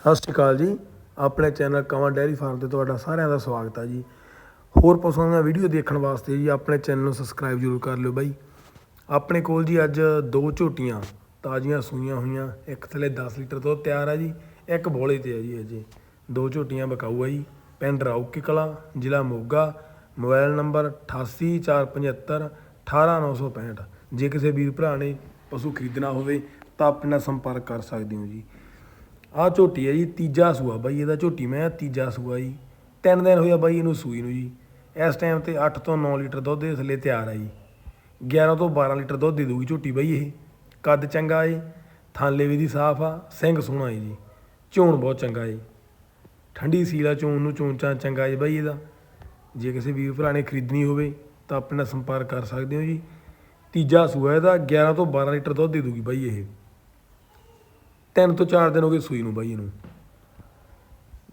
ਸਤਿ ਸ਼੍ਰੀ ਅਕਾਲ ਜੀ। ਆਪਣੇ ਚੈਨਲ ਕਵਾਂ ਡੈਰੀ ਫਾਰਮ ਤੇ ਤੁਹਾਡਾ ਸਾਰਿਆਂ ਦਾ ਸਵਾਗਤ ਹੈ ਜੀ। ਹੋਰ ਪਸੰਦ ਦਾ ਵੀਡੀਓ ਦੇਖਣ ਵਾਸਤੇ ਜੀ ਆਪਣੇ ਚੈਨਲ ਨੂੰ ਸਬਸਕ੍ਰਾਈਬ ਜ਼ਰੂਰ ਕਰ ਲਿਓ ਬਾਈ। ਆਪਣੇ ਕੋਲ ਜੀ ਅੱਜ ਦੋ ਝੋਟੀਆਂ, ਤਾਜ਼ੀਆਂ ਸੂਈਆਂ ਹੋਈਆਂ, ਇੱਕ ਥੱਲੇ 10 ਲੀਟਰ ਤੋਂ ਤਿਆਰ ਆ ਜੀ, ਇੱਕ ਬੋਲੇ ਤੇ ਹੈ ਜੀ ਅਜੇ ਦੋ ਝੋਟੀਆਂ ਬਕਾਊ ਹੈ ਜੀ, ਪਿੰਡ ਰਾਊਕੀ ਕਲਾਂ, ਜ਼ਿਲ੍ਹਾ ਮੋਗਾ, ਮੋਬਾਈਲ ਨੰਬਰ 8847 18965 ਜੇ ਕਿਸੇ ਵੀਰ ਭਰਾ ਨੇ ਪਸ਼ੂ ਖਰੀਦਣਾ ਹੋਵੇ ਤਾਂ ਆਪਣੇ ਨਾਲ ਸੰਪਰਕ ਕਰ ਸਕਦੇ ਹੋ ਜੀ। ਆਹ ਝੋਟੀ ਹੈ ਜੀ, ਤੀਜਾ ਸੂਆ ਬਾਈ, ਇਹਦਾ ਝੋਟੀ ਮੈਂ ਤੀਜਾ ਸੂਆ ਜੀ। ਤਿੰਨ ਦਿਨ ਹੋਇਆ ਬਾਈ ਇਹਨੂੰ ਸੂਈ ਨੂੰ ਜੀ। ਇਸ ਟਾਈਮ ਤੇ 8 ਤੋਂ 9 ਲੀਟਰ ਦੁੱਧ ਦੇ ਥੱਲੇ ਤਿਆਰ ਆ ਜੀ। 11 ਤੋਂ 12 ਲੀਟਰ ਦੁੱਧ ਦੇ ਦੂਗੀ ਝੋਟੀ ਬਾਈ ਇਹ। ਕੱਦ ਚੰਗਾ ਏ, ਥਾਲੇ ਵੀ ਦੀ ਸਾਫ਼ ਆ, ਸਿੰਘ ਸੋਹਣਾ ਏ ਜੀ। ਚੋਣ ਬਹੁਤ ਚੰਗਾ ਏ। ਠੰਡੀ ਸੀਲਾ ਚੋਣ ਨੂੰ ਚੋਂਚਾ ਚੰਗਾ ਏ ਬਾਈ ਇਹਦਾ। ਜੇ ਕਿਸੇ ਵੀਰ ਭਰਾ ਨੇ ਖਰੀਦਣੀ ਹੋਵੇ ਤਾਂ ਆਪਣੇ ਨਾਲ ਸੰਪਰਕ ਕਰ ਸਕਦੇ ਹੋ ਜੀ। ਤੀਜਾ ਸੂਆ ਇਹਦਾ 11 ਤੋਂ 12 ਲੀਟਰ ਦੁੱਧ ਦੇ ਦੂਗੀ ਬਾਈ ਇਹ। ਤਿੰਨ ਤੋਂ ਚਾਰ ਦਿਨ ਹੋ ਗਏ ਸੂਈ ਨੂੰ ਬਾਈ ਇਹਨੂੰ।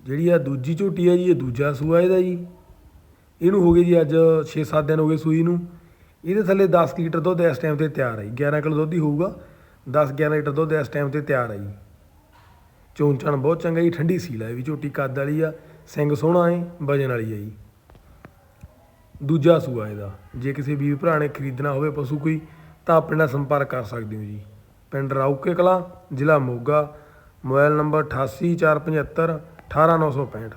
ਜਿਹੜੀ ਆ ਦੂਜੀ ਝੋਟੀ ਹੈ ਜੀ, ਇਹ ਦੂਜਾ ਸੂਆ ਇਹਦਾ ਜੀ। ਇਹਨੂੰ ਹੋ ਗਏ ਜੀ ਅੱਜ 6-7 ਦਿਨ ਹੋ ਗਏ ਸੂਈ ਨੂੰ। ਇਹਦੇ ਥੱਲੇ 10 ਲੀਟਰ ਦੁੱਧ ਇਸ ਟਾਈਮ ਤੇ ਤਿਆਰ ਹੈ ਜੀ। 11 ਕਿਲੋ ਦੁੱਧ ਹੀ ਹੋਊਗਾ। 10-11 ਲੀਟਰ ਦੁੱਧ ਇਸ ਟਾਈਮ ਤੇ ਤਿਆਰ ਹੈ ਜੀ। ਚੋਣ ਚਾਣ ਬਹੁਤ ਚੰਗਾ ਜੀ, ਠੰਡੀ ਸੀਲ ਹੈ ਵੀ ਝੋਟੀ, ਕੱਦ ਵਾਲੀ ਆ। ਸਿੰਘ ਸੋਹਣਾ ਹੈ ਵਜਨ ਵਾਲੀ ਹੈ ਜੀ। ਦੂਜਾ ਸੂਆ ਇਹਦਾ। ਜੇ ਕਿਸੇ ਵੀਰ ਭਰਾ ਨੇ ਖਰੀਦਣਾ ਹੋਵੇ, ਪਸ਼ੂ ਕੋਈ, ਤਾਂ ਆਪਣੇ ਨਾਲ ਸੰਪਰਕ ਕਰ ਸਕਦੇ ਹੋ ਜੀ। ਪਿੰਡ ਰਾਊਕੇ ਕਲਾਂ, ਜ਼ਿਲ੍ਹਾ ਮੋਗਾ, ਮੋਬਾਈਲ ਨੰਬਰ 8847 18965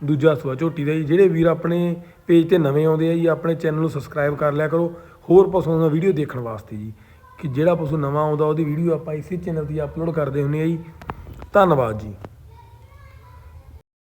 ਦੂਜਾ ਸੂਆ ਝੋਟੀ ਦਾ ਜੀ, ਜਿਹੜੇ ਵੀਰ ਆਪਣੇ ਪੇਜ ਤੇ ਨਵੇਂ ਆਉਂਦੇ ਆ ਜੀ, ਆਪਣੇ ਚੈਨਲ ਨੂੰ ਸਬਸਕ੍ਰਾਈਬ ਕਰ ਲਿਆ ਕਰੋ। ਹੋਰ ਪਸ਼ੂਆਂ ਦਾ ਵੀਡੀਓ ਦੇਖਣ ਵਾਸਤੇ ਜੀ, ਕਿ ਜਿਹੜਾ ਪਸ਼ੂ ਨਵਾਂ ਆਉਂਦਾ, ਉਹਦੀ ਵੀਡੀਓ ਆਪਾਂ ਇਸੇ ਚੈਨਲ ਤੇ ਅਪਲੋਡ ਕਰਦੇ ਹੁੰਦੇ ਆ ਜੀ। ਧੰਨਵਾਦ ਜੀ।